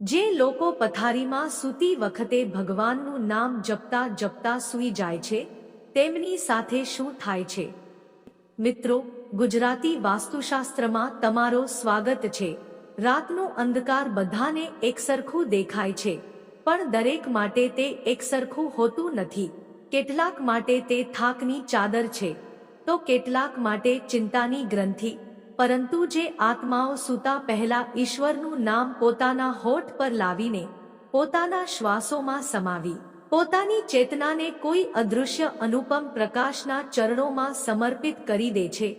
જે લોકો પથારીમાં સૂતી વખતે ભગવાનનું નામ જપતા જપતા સૂઈ જાય છે, તેમની સાથે શું થાય છે? મિત્રો, ગુજરાતી વાસ્તુશાસ્ત્રમાં તમારો સ્વાગત છે. રાતનો અંધકાર બધાને એકસરખું દેખાય છે, પણ દરેક માટે તે એકસરખું હોતું નથી. કેટલાક માટે તે થાકની ચાદર છે. તો કેટલાક માટે ચિંતાની ગ્રંથિ પરંતુ જે આત્માઓ સૂતા પહેલા ઈશ્વરનું નામ પોતાના હોઠ પર લાવીને પોતાના શ્વાસોમાં સમાવી, પોતાની ચેતનાને કોઈ અદૃશ્ય અનુપમ પ્રકાશના ચરણોમાં સમર્પિત કરી દે છે,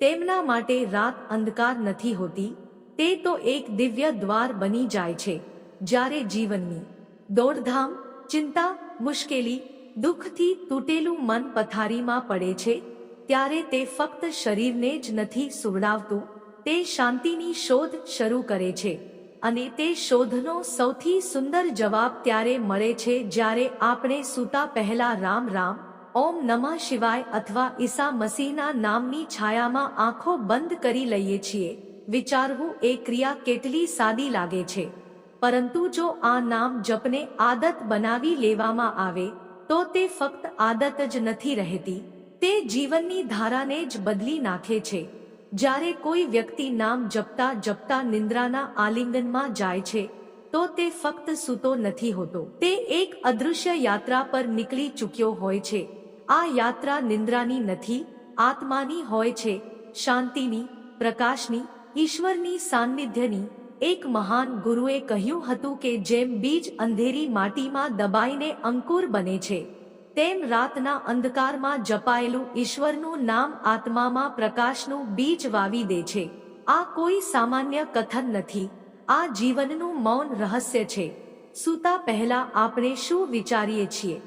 તેમના માટે રાત અંધકાર નથી હોતી, તે તો એક દિવ્ય દ્વાર બની જાય છે, જ્યારે જીવનની દોડધામ, ચિંતા, મુશ્કેલી, દુઃખથી તૂટેલું મન પથારીમાં પડે છે ત્યારે તે ફક્ત શરીરને જ નથી સુવડાવતું, તે શાંતિની શોધ શરૂ કરે છે અને તે શોધનો સૌથી સુંદર જવાબ ત્યારે મળે છે જ્યારે આપણે સૂતા પહેલા રામ રામ, ઓમ નમઃ શિવાય અથવા ઈસા મસીહના નામની છાયામાં આંખો બંધ કરી લઈએ છીએ, વિચારવું એ ક્રિયા કેટલી સાદી લાગે છે. પરંતુ જો આ નામ જપને આદત બનાવી લેવામાં આવે, તો તે ફક્ત આદત જ નથી રહેતી. તે જીવનની ધારાને જ બદલી નાખે છે. જ્યારે કોઈ વ્યક્તિ નામ જપતા જપતા નિંદ્રાના આલિંગનમાં જાય છે, તો તે ફક્ત સૂતો નથી હોતો. તે એક અદૃશ્ય યાત્રા પર નીકળી ચૂક્યો હોય છે. આ યાત્રા નિંદ્રાની નથી, આત્માની હોય છે, શાંતિની, પ્રકાશની, ઈશ્વરની સાન્નિધ્યની એક મહાન ગુરુએ કહ્યું હતું કે જેમ બીજ અંધેરી માટીમાં દબાઈને અંકુર બને છે તેમ રાતના અંધકારમાં જપાયેલું ઈશ્વરનું નામ આત્મામાં પ્રકાશનું બીજ વાવી દે છે. આ કોઈ સામાન્ય કથન નથી. આ જીવનનું મૌન રહસ્ય છે. સૂતા પહેલા આપણે શું વિચારીએ છીએ?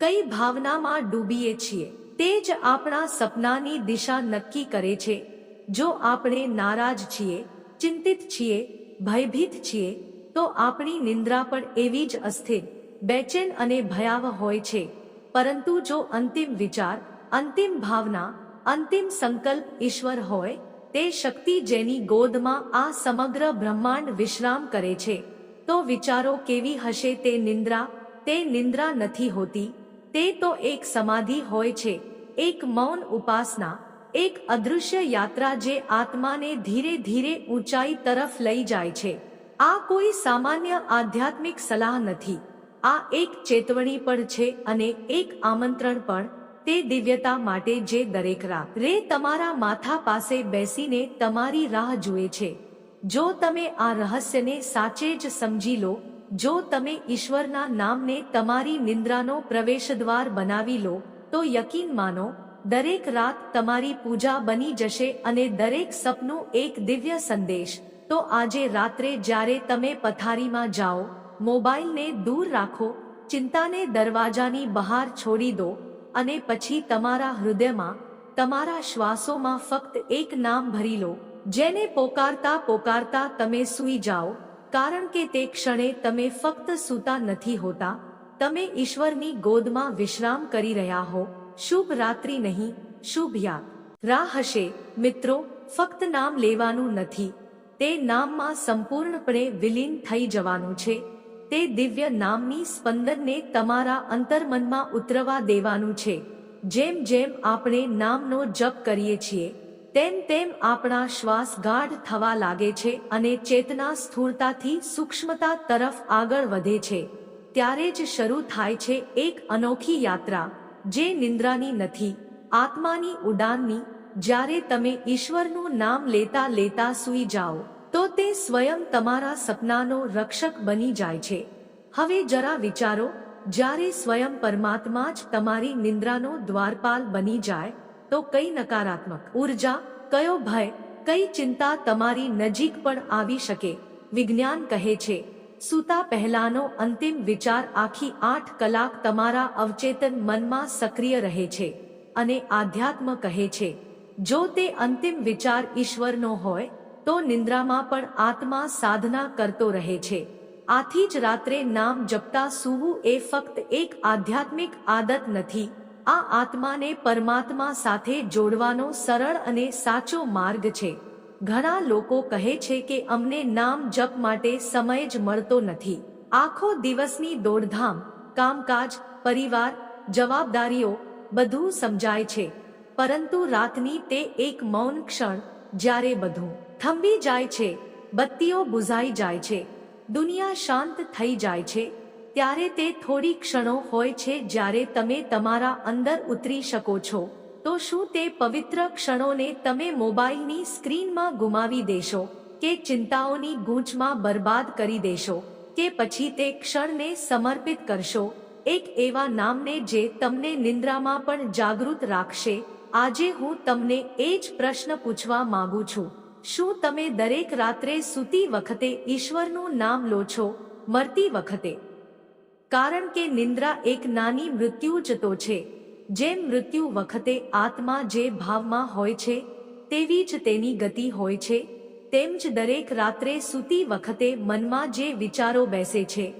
કઈ ભાવનામાં ડૂબીએ છીએ? તે જ આપણા સપનાની દિશા નક્કી કરે છે. જો આપણે નારાજ છીએ, ચિંતિત છીએ, ભયભીત છીએ, તો આપણી નિંદ્રા પણ એવી જ અસ્થિર બેચેન અને ભયાવહ હોય છે. પરંતુ જો અંતિમ વિચાર, અંતિમ ભાવના, અંતિમ સંકલ્પ ઈશ્વર હોય, તે શક્તિ જેની ગોદમાં આ સમગ્ર બ્રહ્માંડ વિશ્રામ કરે છે, તો વિચારો કેવી હશે તે નિંદ્રા તે નિંદ્રા નથી હોતી, તે તો એક સમાધિ હોય છે, એક મૌન ઉપાસના, એક અદૃશ્ય યાત્રા જે આત્માને ધીરે ધીરે ઊંચાઈ તરફ લઈ જાય છે. આ કોઈ સામાન્ય આધ્યાત્મિક સલાહ નથી. આ એક ચેતવણી પણ છે અને એક આમંત્રણ પણ તે દિવ્યતા માટે જે દરેક રે તમારા માથા પાસે બેસીને તમારી રાહ જુએ છે. જો તમે આ રહસ્યને સાચે જ સમજી લો, જો તમે ઈશ્વરના નામને તમારી નિંદ્રાનો પ્રવેશદ્વાર બનાવી લો, તો યકીન માનો, દરેક રાત તમારી પૂજા બની જશે અને દરેક સપનું એક દિવ્ય સંદેશ. તો આજે રાત્રે જ્યારે તમે પથારીમાં જાઓ મોબાઈલને દૂર રાખો, ચિંતાને દરવાજાની બહાર છોડી દો અને પછી તમારા હૃદયમાં, તમારા શ્વાસોમાં ફક્ત એક નામ ભરી લો, જેને પોકારતા પોકારતા તમે સૂઈ જાઓ, કારણ કે તે ક્ષણે તમે ફક્ત સૂતા નથી હોતા, તમે ઈશ્વરની ગોદમાં વિશ્રામ કરી રહ્યા હો, શુભ રાત્રિ નહીં, શુભ યાદ. રાહ હશે, મિત્રો, ફક્ત નામ લેવાનું નથી, તે નામમાં સંપૂર્ણપણે વિલીન થઈ જવાનું છે. તે દિવ્ય નામની સ્પંદનને તમારા અંતર્મનમાં ઉતરવા દેવાનું છે. જેમ જેમ આપણે નામનો જપ કરીએ છીએ, તેમ તેમ આપણા શ્વાસ ગાઢ થવા લાગે છે અને ચેતના સ્થૂળતાથી સૂક્ષ્મતા તરફ આગળ વધે છે. ત્યારે જ શરૂ થાય છે એક અનોખી યાત્રા, જે નિંદ્રાની નથી, આત્માની ઉડાનની, જ્યારે તમે ઈશ્વરનું નામ લેતા લેતા સૂઈ જાઓ. તો તે સ્વયં તમારા સપનાનો રક્ષક બની જાય છે. હવે જરા વિચારો, જ્યારે સ્વયં પરમાત્મા જ તમારી નિંદ્રાનો દ્વારપાલ બની જાય, તો કઈ નકારાત્મક ઊર્જા, કયો ભય, કઈ ચિંતા તમારી નજીક પણ આવી શકે. વિજ્ઞાન કહે છે, સૂતા પહેલાનો અંતિમ વિચાર આખી આઠ કલાક તમારા અવચેતન મનમાં સક્રિય રહે છે. અને આધ્યાત્મ કહે છે, જો તે અંતિમ વિચાર ઈશ્વરનો હોય તો નિંદ્રામાં પણ આત્મા સાધના કરતો રહે છે. આથી જ રાત્રે નામ જપતા સૂવું એ ફક્ત એક આધ્યાત્મિક આદત નથી. આ આત્માને પરમાત્મા સાથે જોડવાનો સરળ અને સાચો માર્ગ છે. ઘણા લોકો કહે છે કે અમને નામ જપ માટે સમય જ મળતો નથી. આખો દિવસની દોડધામ, કામકાજ, પરિવાર, જવાબદારીઓ બધું સમજાય છે. પરંતુ રાતની તે એક મૌન ક્ષણ જ્યારે બધું થંભી જાય છે, બત્તીઓ બુઝાઈ જાય છે, દુનિયા શાંત થઈ જાય છે, ત્યારે તે થોડી ક્ષણો હોય છે જ્યારે તમે તમારા અંદર ઉતરી શકો છો. તો શું તે પવિત્ર ક્ષણોને તમે મોબાઈલની સ્ક્રીનમાં ગુમાવી દેશો કે ચિંતાઓની ગૂંચમાં બરબાદ કરી દેશો કે પછી તે ક્ષણને સમર્પિત કરશો? એક એવા નામને જે તમને નિંદ્રામાં પણ જાગૃત રાખશે. આજે હું તમને એ જ પ્રશ્ન પૂછવા માંગુ છું. શું તમે દરેક રાત્રે સૂતી વખતે ઈશ્વરનું નામ લો છો, મરતી વખતે? કારણ કે નિંદ્રા એક નાની મૃત્યુ જ તો છે. જેમ મૃત્યુ વખતે આત્મા જે ભાવમાં હોય છે, તેવી જ તેની ગતિ હોય છે. તેમ જ દરેક રાત્રે સૂતી વખતે મનમાં જે વિચારો બેસે છે,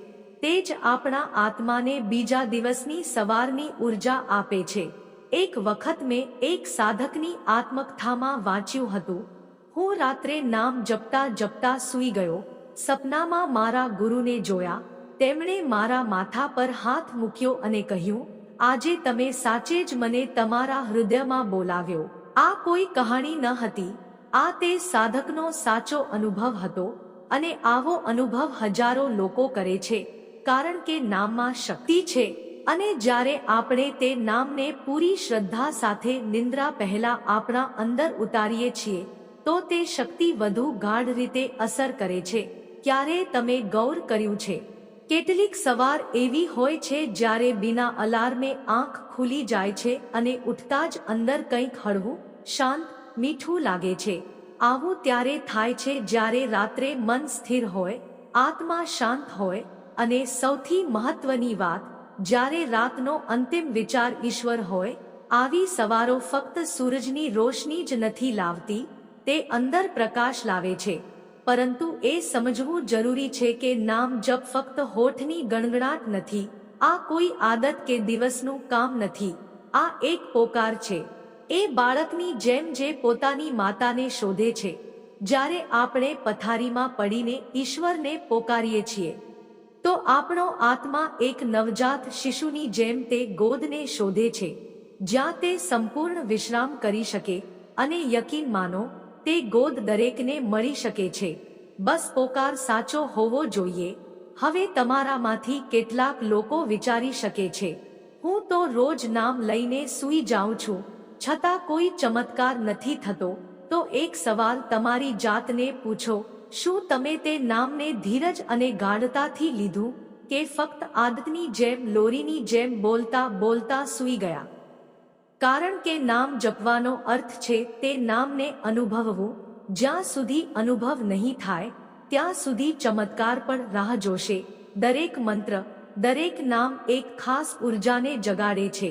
તે જ આપણા આત્માને બીજા દિવસની સવારની ઊર્જા આપે છે. એક વખત મેં એક સાધકની આત્મકથામાં વાંચ્યું હતું હું રાત્રે નામ જપતા જપતા સૂઈ ગયો. સપનામાં મારા ગુરુને જોયા. તેમણે મારા માથા પર હાથ મૂક્યો અને કહ્યું, આજે તમે સાચે જ મને તમારા હૃદયમાં બોલાવ્યો. આ કોઈ કહાણી ન હતી. આ તે સાધકનો સાચો અનુભવ હતો અને આવો અનુભવ હજારો લોકો કરે છે. કારણ કે નામમાં શક્તિ છે અને જ્યારે આપણે તે નામને પૂરી શ્રદ્ધા સાથે નિંદ્રા પહેલા આપણા અંદર ઉતારીએ છીએ તો તે શક્તિ વધુ ગાઢ રીતે અસર કરે છે. ક્યારે તમે ગૌર કર્યું છે? કેટલીક સવાર એવી હોય છે જ્યારે બિના અલાર્મે આંખ ખુલી જાય છે અને ઉઠતા જ અંદર કંઈક હળવું, શાંત, મીઠું લાગે છે. આવું ત્યારે થાય છે જ્યારે રાત્રે મન સ્થિર હોય, આત્મા શાંત હોય અને સૌથી મહત્વની વાત, જ્યારે રાતનો અંતિમ વિચાર ઈશ્વર હોય, આવી સવારો ફક્ત સૂરજની રોશની જ નથી લાવતી તે અંદર પ્રકાશ લાવે છે. પરંતુ એ સમજવું જરૂરી છે કે નામ જપ ફક્ત હોઠની ગણગણાટ નથી. આ કોઈ આદત કે દિવસનું કામ નથી. આ એક પોકાર છે. એ બાળકની જેમ જે પોતાની માતાને શોધે છે. જ્યારે આપણે પથારીમાં પડીને ઈશ્વરને પોકારીએ છીએ, તો આપણો આત્મા એક નવજાત શિશુની જેમ તે ગોદને શોધે છે. જ્યાં તે સંપૂર્ણ વિશ્રામ કરી શકે અને યકીન માનો તે ગોદ દરેકને મળી શકે છે. બસ પોકાર સાચો હોવો જોઈએ. હવે તમારામાંથી કેટલાક લોકો વિચારી શકે છે. હું તો રોજ નામ લઈને સૂઈ જાઉં છું. છતાં કોઈ ચમત્કાર નથી થતો. તો એક સવાલ તમારી જાતને પૂછો, શું તમે તે નામને ધીરજ અને ગાઢતાથી લીધું? કે ફક્ત આદતની જેમ, લોરીની જેમ બોલતા બોલતા સૂઈ ગયા? કારણ કે નામ જપવાનો અર્થ છે તે નામને અનુભવવું. જ્યાં સુધી અનુભવ નહીં થાય, ત્યાં સુધી ચમત્કાર પણ રાહ જોશે. દરેક મંત્ર, દરેક નામ એક ખાસ ઉર્જાને જગાડે છે.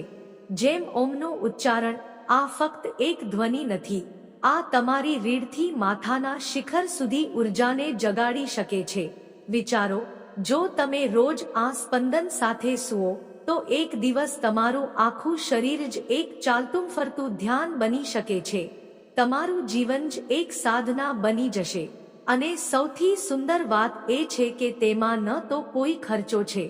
જેમ ઓમનું ઉચ્ચારણ, આ ફક્ત એક ધ્વનિ નથી, આ તમારી રીઢથી માથાના શિખર સુધી ઉર્જાને જગાડી શકે છે. વિચારો, જો તમે રોજ આ સ્પંદન સાથે સુઓ તો એક દિવસ તમારું આખું શરીર જ એક ચાલતું ફરતું ધ્યાન બની શકે છે. તમારું જીવન જ એક સાધના બની જશે. અને સૌથી સુંદર વાત એ છે કે તેમાં ન તો કોઈ ખર્ચો છે.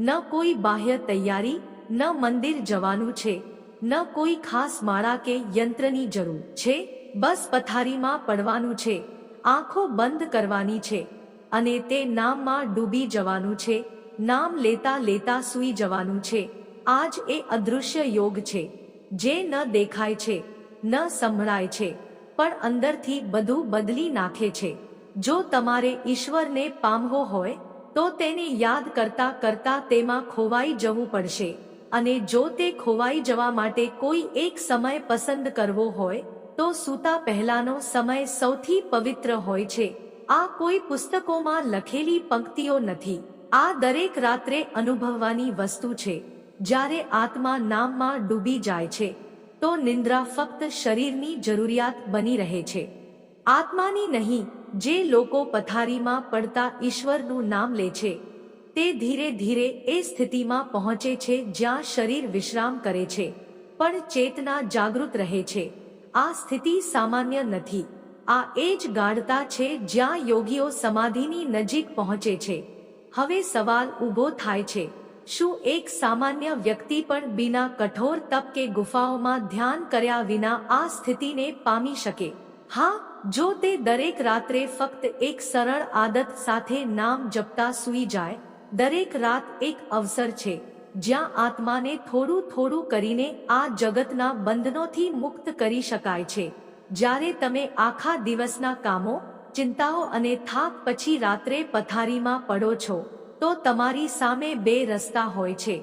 ન કોઈ બાહ્ય તૈયારી, ન મંદિર જવાનું છે. ન કોઈ ખાસ માળા કે યંત્રની જરૂર છે. બસ પથારીમાં પડવાનું છે. આંખો બંધ કરવાની છે. અને તે નામમાં ડૂબી જવાનું છે. નામ લેતા લેતા સૂઈ જવાનું છે. આજ એ અદૃશ્ય યોગ છે. જે ન દેખાય છે, ન સંભળાય છે, પણ અંદરથી બધું બદલી નાખે છે. જો તમારે ઈશ્વરને પામવો હોય, તો તેને યાદ કરતા કરતા તેમાં ખોવાઈ જવું પડશે. અને જો તે ખોવાઈ જવા માટે કોઈ એક સમય પસંદ કરવો હોય, તો સૂતા પહેલાનો સમય સૌથી પવિત્ર હોય છે. આ કોઈ પુસ્તકોમાં લખેલી પંક્તિઓ નથી. આ દરેક રાત્રે અનુભવવાની વસ્તુ છે, જ્યારે આત્મા નામમાં ડૂબી જાય છે, તો નિંદ્રા ફક્ત શરીરની જરૂરિયાત બની રહે છે. આત્માની નહીં, જે લોકો પથારીમાં પડતા ઈશ્વરનું નામ લે છે, તે ધીરે ધીરે એ સ્થિતિમાં પહોંચે છે જ્યાં શરીર વિશ્રામ કરે છે, પણ ચેતના જાગૃત રહે છે. આ સ્થિતિ સામાન્ય નથી. આ એ જ ગાઢતા છે જ્યાં યોગીઓ સમાધિની નજીક પહોંચે છે. હવે સવાલ ઊભો થાય છે, શું એક સામાન્ય વ્યક્તિ પણ બિના કઠોર તપ કે ગુફાઓમાં ધ્યાન કર્યા વિના આ સ્થિતિને પામી શકે? હા, જો તે દરેક રાત્રે ફક્ત એક સરળ આદત સાથે નામ જપતા સૂઈ જાય, દરેક રાત એક અવસર છે, જ્યાં આત્માને થોડું થોડું કરીને આ જગતના બંધનોથી મુક્ત કરી શકાય છે. જ્યારે તમે આખા દિવસના કામો ચિંતાઓ અને થાક પછી રાત્રે પથારીમાં પડો છો, તો તમારી સામે બે રસ્તા હોય છે.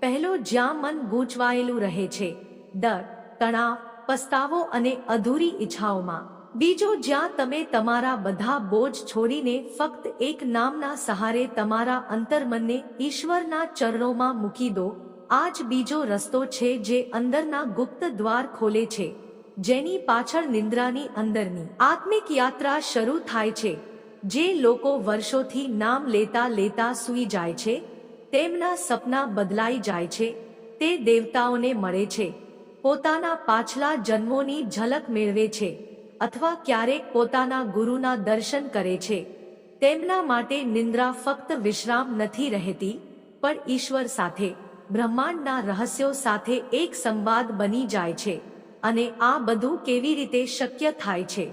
પહેલો જ્યાં મન ગૂંચવાયેલું રહે છે, ડર, તણાવ, પસ્તાવો અને અધૂરી ઈચ્છાઓમાં. બીજો જ્યાં તમે તમારા બધા બોજ છોડીને ફક્ત એક નામના સહારે તમારા અંતર્મનને ઈશ્વરના ચરણોમાં મૂકી દો, આ જ બીજો રસ્તો છે જે અંદરના ગુપ્ત દ્વાર ખોલે છે. જેની પાછળ નિંદ્રાની અંદરની આત્મિક યાત્રા શરૂ થાય છે. જે લોકો વર્ષોથી નામ લેતા લેતા સૂઈ જાય છે, તેમના સપના બદલાઈ જાય છે, તે દેવતાઓને મળે છે, પોતાના પાછલા જન્મોની ઝલક મેળવે છે, અથવા ક્યારેક પોતાના ગુરુના દર્શન કરે છે. તેમના માટે નિંદ્રા ફક્ત વિશ્રામ નથી રહેતી, પણ ઈશ્વર સાથે, બ્રહ્માંડના રહસ્યો સાથે એક સંવાદ બની જાય છે. અને આ બધું કેવી રીતે શક્ય થાય છે?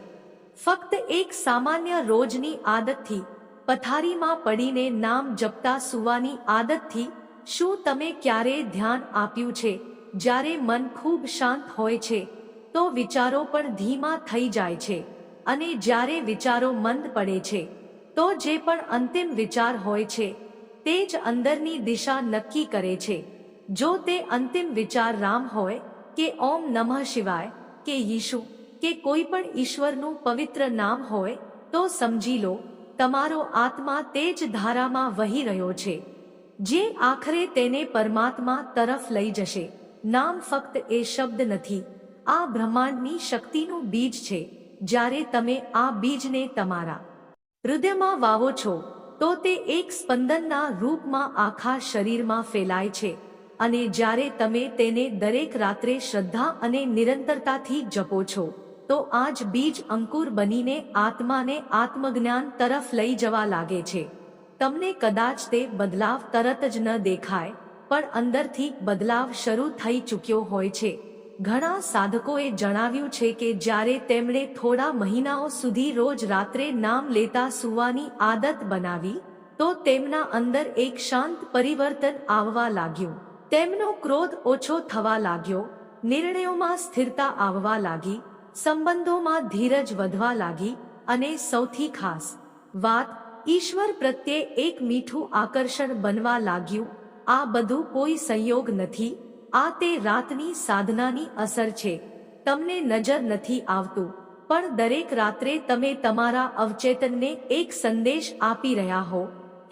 ફક્ત એક સામાન્ય રોજની આદતથી, પથારીમાં પડીને નામ જપતા સુવાની આદતથી, શું તમે ક્યારેય ધ્યાન આપ્યું છે? જ્યારે મન ખૂબ શાંત હોય છે, તો વિચારો પણ ધીમા થઈ જાય છે. અને જ્યારે વિચારો મંદ પડે છે, તો જે પણ અંતિમ વિચાર હોય છે, તે જ અંદરની દિશા નક્કી કરે છે. જો તે અંતિમ વિચાર રામ હોય કે ઓમ નમઃ શિવાય, કે યીશુ કે કોઈ પણ ઈશ્વરનું પવિત્ર નામ હોય, તો સમજી લો, તમારો આત્મા તે જ ધારામાં વહી રહ્યો છે. જે આખરે તેને પરમાત્મા તરફ લઈ જશે. નામ ફક્ત એ શબ્દ નથી. આ બ્રહ્માંડની શક્તિનું બીજ છે. જ્યારે તમે આ બીજને તમારા હૃદયમાં વાવો છો, તો તે એક સ્પંદનના રૂપમાં આખા શરીરમાં ફેલાય છે. અને જ્યારે તમે તેને દરેક રાત્રે શ્રદ્ધા અને નિરંતરતાથી જપો છો, તો આ જ બીજ અંકુર બનીને આત્માને આત્મજ્ઞાન તરફ લઈ જવા લાગે છે. તમને કદાચ તે બદલાવ તરત જ ન દેખાય, પણ અંદરથી બદલાવ શરૂ થઈ ચૂક્યો હોય છે. ઘણા સાધકોએ જણાવ્યું છે કે જ્યારે તેમણે થોડા મહિનાઓ સુધી રોજ રાત્રે નામ લેતા સુવાની આદત બનાવી, તો તેમના અંદર એક શાંત પરિવર્તન આવવા લાગ્યું. તેમનો ક્રોધ ઓછો થવા લાગ્યો, નિર્ણયોમાં સ્થિરતા આવવા લાગી, સંબંધોમાં ધીરજ વધવા લાગી અને સૌથી ખાસ વાત, ઈશ્વર પ્રત્યે એક મીઠું આકર્ષણ બનવા લાગ્યું, આ બધું કોઈ સંયોગ નથી, આ તે રાતની સાધનાની અસર છે, તમને નજર નથી આવતું, પણ દરેક રાત્રે તમે તમારા અવચેતનને એક સંદેશ આપી રહ્યા હો,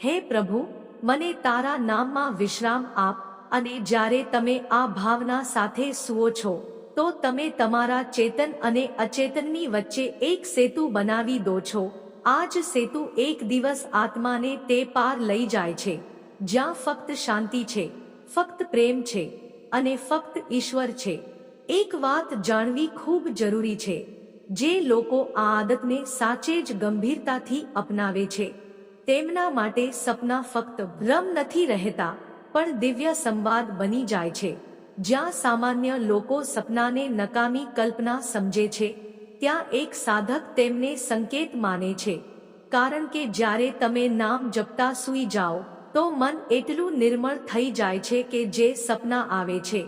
હે પ્રભુ, મને તારા નામમાં વિશ્રામ આપ અને જ્યારે તમે આ ભાવના સાથે સુવો છો, તો તમે તમારા ચેતન અને અચેતનની વચ્ચે એક સેતુ બનાવી દો છો. આ જ સેતુ એક દિવસ આત્માને તે પાર લઈ જાય છે. જ્યાં ફક્ત શાંતિ છે, ફક્ત પ્રેમ છે અને ફક્ત ઈશ્વર છે. એક વાત જાણવી ખૂબ જરૂરી છે. જે લોકો આ આદતને સાચે જ ગંભીરતાથી અપનાવે છે. તેમના માટે સપના ફક્ત ભ્રમ નથી રહેતા. પણ દિવ્ય સંવાદ બની જાય છે. જ્યાં સામાન્ય લોકો સપનાને નકામી કલ્પના સમજે છે, ત્યાં એક સાધક તેમને સંકેત માને છે. કારણ કે જ્યારે તમે નામ જપતા સૂઈ જાઓ, તો મન એટલું નિર્મળ થઈ જાય છે કે જે સપના આવે છે,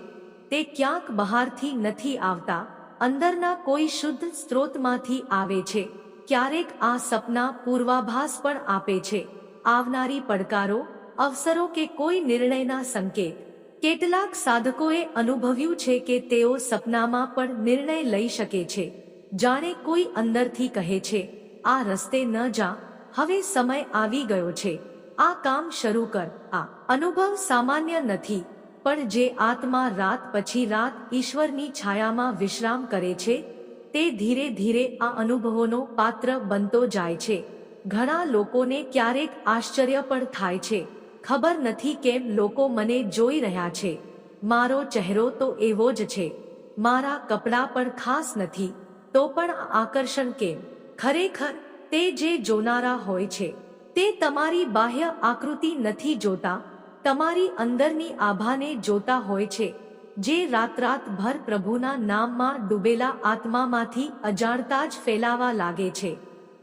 તે ક્યાંક બહારથી નથી આવતા, અંદરના કોઈ શુદ્ધ સ્ત્રોતમાંથી આવે છે. ક્યારેક આ સપના પૂર્વાભાસ પણ આપે છે. આવનારી પડકારો અવસરો કે કોઈ નિર્ણયના સંકેત. કેટલાક સાધકોએ અનુભવ્યું છે કે તેઓ સપનામાં પણ નિર્ણય લઈ શકે છે. જાણે કોઈ અંદરથી કહે છે, આ રસ્તે ન જા, હવે સમય આવી ગયો છે. આ કામ શરૂ કર. આ અનુભવ સામાન્ય નથી, પણ જે આત્મા રાત પછી રાત ઈશ્વરની છાયામાં વિશ્રામ કરે છે, તે ધીરે ધીરે આ અનુભવોનો પાત્ર બનતો જાય છે. ઘણા લોકોને ક્યારેક આશ્ચર્ય પણ થાય છે. ખબર નથી કેમ લોકો મને જોઈ રહ્યા છે. મારો ચહેરો તો એવો જ છે. મારા કપડાં પણ ખાસ નથી. તો પણ આકર્ષણ કેમ? ખરેખર, તે જે જોનારા હોય છે, તે તમારી બાહ્ય આકૃતિ નથી જોતા. તમારી અંદરની આભાને જોતા હોય છે. જે રાતરાતભર પ્રભુના નામમાં ડૂબેલા આત્મામાંથી અજાણતા જ ફેલાવા લાગે છે.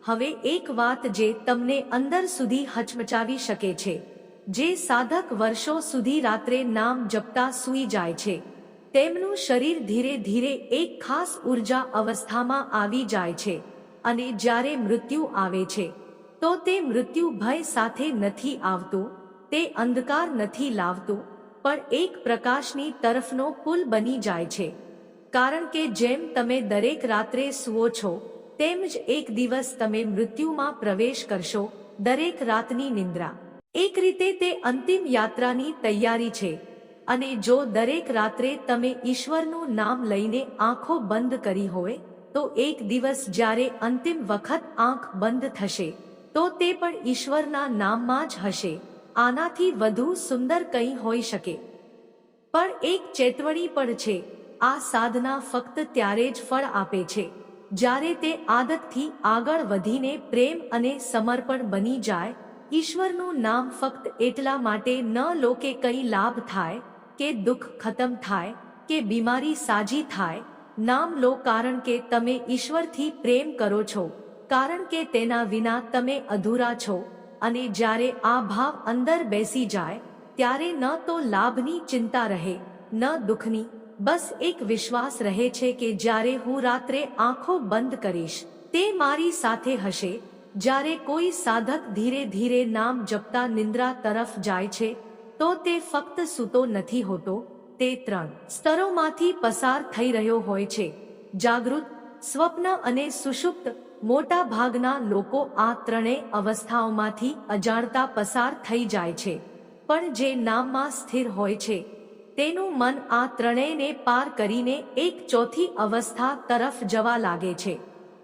હવે એક વાત જે તમને અંદર સુધી હચમચાવી શકે છે. જે સાધક વર્ષો સુધી રાત્રે નામ જપતા સૂઈ જાય છે. તેમનું શરીર ધીરે ધીરે એક ખાસ ઊર્જા અવસ્થામાં આવી જાય છે અને જ્યારે મૃત્યુ આવે છે, તો તે મૃત્યુ ભય સાથે નથી આવતું, તે અંધકાર નથી લાવતું, પણ એક પ્રકાશની તરફનો પુલ બની જાય છે. કારણ કે જેમ તમે દરેક રાત્રે સુઓ છો, તેમ જ એક દિવસ તમે મૃત્યુમાં પ્રવેશ કરશો દરેક રાતની નિંદ્રા. એક રીતે તે અંતિમ યાત્રાની તૈયારી છે. અને જો દરેક રાત્રે તમે ઈશ્વરનું નામ લઈને આંખો બંધ કરી હોય, તો એક દિવસ જ્યારે અંતિમ વખત આંખ બંધ થશે, તો તે પણ ઈશ્વરના નામમાં જ હશે. આનાથી વધુ સુંદર કંઈ હોઈ શકે. પણ એક ચેતવણી પણ છે. આ સાધના ફક્ત ત્યારે જ ફળ આપે છે. જ્યારે તે આદતથી આગળ વધીને પ્રેમ અને સમર્પણ બની જાય ઈશ્વરનું નામ ફક્ત એટલા માટે ન લો કે કંઈ લાભ થાય, કે દુઃખ ખતમ થાય, કે બીમારી સાજી થાય, નામ લો કારણ કે તમે ઈશ્વરથી પ્રેમ કરો છો, કારણ કે તેના વિના તમે અધૂરા છો, અને જ્યારે આ ભાવ અંદર બેસી જાય, ત્યારે ન તો લાભની ચિંતા રહે, ન દુઃખની, બસ એક વિશ્વાસ રહે છે કે જ્યારે હું રાત્રે આંખો બંધ કરીશ, તે મારી સાથે હશે જ્યારે કોઈ સાધક ધીરે ધીરે નામ જપતા નિંદ્રા તરફ જાય છે, તો તે ફક્ત સૂતો નથી હોતો, તે ત્રણ સ્તરોમાંથી પસાર થઈ રહ્યો હોય છે. જાગૃત, સ્વપ્ન અને સુષુપ્ત, મોટા ભાગના લોકો આ ત્રણેય અવસ્થાઓમાંથી અજાણતા પસાર થઈ જાય છે. પણ જે નામમાં સ્થિર હોય છે, તેનું મન આ ત્રણેયને પાર કરીને એક ચોથી અવસ્થા તરફ જવા લાગે છે,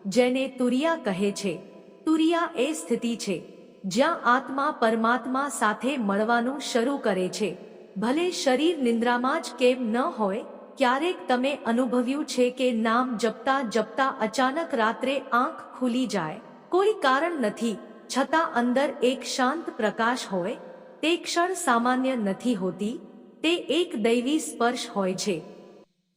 જેને તુરિયા કહે છે. તુરિયા એ સ્થિતિ છે, જ્યાં આત્મા પરમાત્મા સાથે મળવાનું શરૂ કરે છે. ભલે શરીર નિંદ્રામાં જ કેમ ન હોય, ક્યારેક તમે અનુભવ્યું છે કે નામ જપતા જપતા અચાનક રાત્રે આંખ ખુલી જાય. કોઈ કારણ નથી, છતાં અંદર એક શાંત પ્રકાશ હોય, તે ક્ષણ સામાન્ય નથી હોતી, તે એક દૈવી સ્પર્શ હોય છે.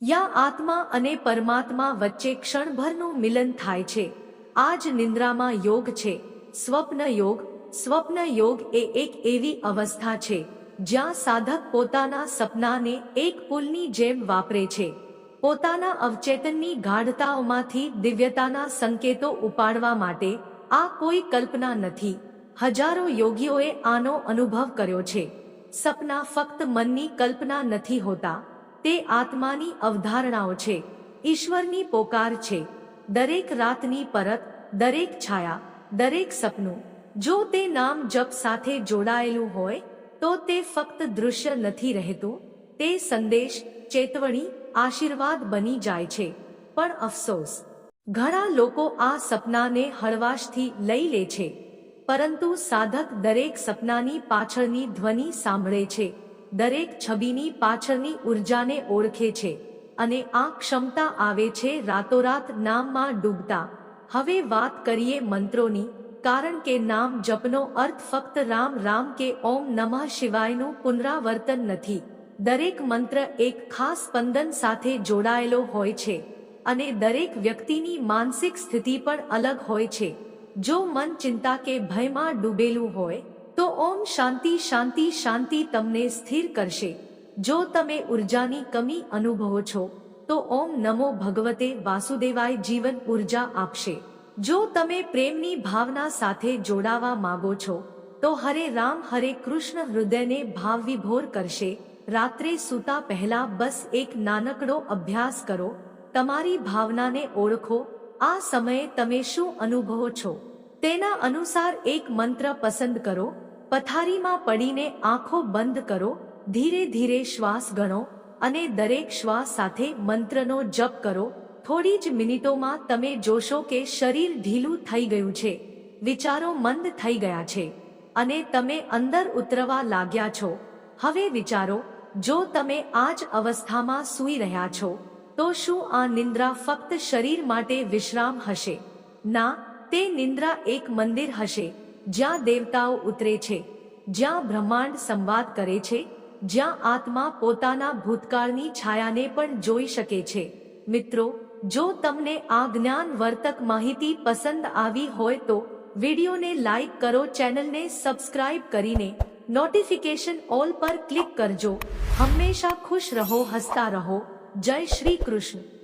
યા આત્મા અને પરમાત્મા વચ્ચે ક્ષણભરનું મિલન થાય છે. આ જ નિંદ્રામાં યોગ છે. સ્વપ્ન યોગ. સ્વપ્ન યોગ એ એક એવી અવસ્થા છે, જ્યાં સાધક પોતાના સપનાને એક પુલની જેમ વાપરે છે. પોતાના અવચેતનની ગાઢતાઓમાંથી દિવ્યતાના સંકેતો ઉપાડવા માટે આ કોઈ કલ્પના નથી. હજારો યોગીઓએ આનો અનુભવ કર્યો છે. સપના ફક્ત મનની કલ્પના નથી હોતા, તે આત્માની અવધારણાઓ છે. ઈશ્વરની પોકાર છે. દરેક રાતની પરત, દરેક છાયા, દરેક સપનું. જો તે નામ જપ સાથે જોડાયેલું હોય, તો તે ફક્ત દૃશ્ય નથી રહેતું. તે સંદેશ, ચેતવણી, આશીર્વાદ બની જાય છે. પણ અફસોસ. ઘણા લોકો આ સપનાને હળવાશથી લઈ લે છે. પરંતુ સાધક દરેક સપનાની પાછળની ધ્વનિ સાંભળે છે. દરેક છબીની પાછળની ઉર્જાને ઓળખે છે. અને આ ક્ષમતા આવે છે રાતોરાત નામમાં ડૂબતા. હવે વાત કરીએ મંત્રોની, કારણ કે નામ જપનો અર્થ ફક્ત રામ રામ કે ઓમ નમઃ શિવાયનું પુનરાવર્તન નથી. દરેક મંત્ર એક ખાસ સ્પંદન સાથે જોડાયેલો હોય છે. અને દરેક વ્યક્તિની માનસિક સ્થિતિ પણ અલગ હોય છે. જો મન ચિંતા કે ભયમાં ડૂબેલું હોય, તો ઓમ શાંતિ શાંતિ શાંતિ તમને સ્થિર કરશે. જો તમે ઉર્જાની કમી અનુભવો છો, તો ઓમ નમો ભગવતે વાસુદેવાય જીવન ઊર્જા આપશે. જો તમે પ્રેમની ભાવના સાથે જોડાવા માંગો છો, તો હરે રામ, હરે કૃષ્ણ હૃદયને ભાવવિભોર કરશે. રાત્રે સૂતા પહેલા બસ એક નાનકડો અભ્યાસ કરો, તમારી ભાવનાને ઓળખો, આ સમયે તમે શું અનુભવો છો? તેના અનુસાર એક મંત્ર પસંદ કરો, પથારીમાં પડીને આંખો બંધ કરો ધીરે ધીરે શ્વાસ ગણો અને દરેક શ્વાસ સાથે મંત્રનો જપ કરો. થોડી જ મિનિટોમાં તમે જોશો કે શરીર ઢીલું થઈ ગયું છે. વિચારો મંદ થઈ ગયા છે. અને તમે અંદર ઉતરવા લાગ્યા છો. હવે વિચારો, જો તમે આ જ અવસ્થામાં સૂઈ રહ્યા છો, તો શું આ નિંદ્રા ફક્ત શરીર માટે વિશ્રામ હશે? ના, તે નિંદ્રા એક મંદિર હશે, જ્યાં દેવતાઓ ઉતરે છે, જ્યાં બ્રહ્માંડ સંવાદ કરે છે જ્યાં આત્મા પોતાના ભૂતકાળની છાયાને પણ જોઈ શકે છે. મિત્રો, જો તમને આ જ્ઞાન વર્તક માહિતી પસંદ આવી હોય તો વિડીયોને લાઈક કરો, ચેનલને સબસ્ક્રાઇબ કરીને નોટિફિકેશન ઓલ પર ક્લિક કરજો. હંમેશા ખુશ રહો, હસતા રહો. જય શ્રી કૃષ્ણ.